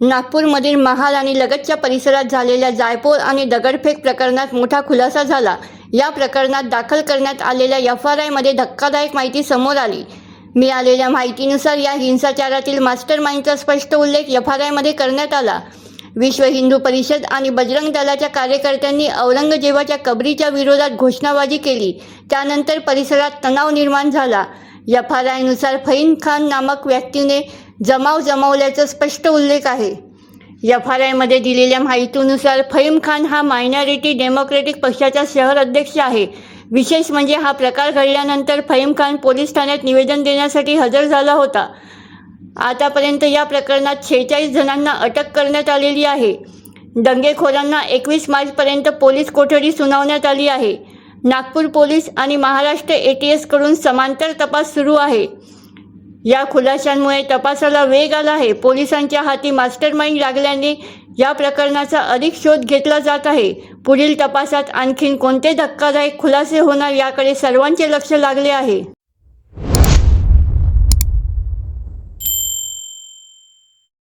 नागपूरमधील महाल आणि लगतच्या परिसरात झालेल्या जायपोर आणि दगडफेक प्रकरणात मोठा खुलासा झाला. या प्रकरणात दाखल करण्यात आलेल्या एफ आर आयमध्ये धक्कादायक माहिती समोर आली. मिळालेल्या माहितीनुसार या हिंसाचारातील मास्टर माइंडचा स्पष्ट उल्लेख एफ आर आयमध्ये करण्यात आला. विश्व हिंदू परिषद आणि बजरंग दलाच्या कार्यकर्त्यांनी औरंगजेबाच्या कबरीच्या विरोधात घोषणाबाजी केली. त्यानंतर परिसरात तणाव निर्माण झाला. एफ आर आयनुसार फहीम खान नामक व्यक्तीने जमाव जमावल्याचा स्पष्ट उल्लेख आहे. एफ आर आयमध्ये दिलेल्या माहितीनुसार फहीम खान हा मायनॉरिटी डेमोक्रेटिक पक्षाचा शहर अध्यक्ष आहे. विशेष म्हणजे हा प्रकार घडल्यानंतर फहीम खान पोलीस ठाण्यात निवेदन देण्यासाठी हजर झाला होता. आतापर्यंत या प्रकरणात शेहेचाळीस जणांना अटक करण्यात आलेली आहे. दंगेखोरांना एकवीस मार्चपर्यंत पोलीस कोठडी सुनावण्यात आली आहे. नागपूर पोलीस आणि महाराष्ट्र ए टी एसकडून समांतर तपास सुरू आहे. या खुलाशांमुळे तपासाला वेग आला आहे. पोलिसांच्या हाती मास्टर माइंड लागल्याने या प्रकरणाचा अधिक शोध घेतला जात आहे. पुढील तपासात आणखीन कोणते धक्कादायक खुलासे होणार याकडे सर्वांचे लक्ष लागले आहे.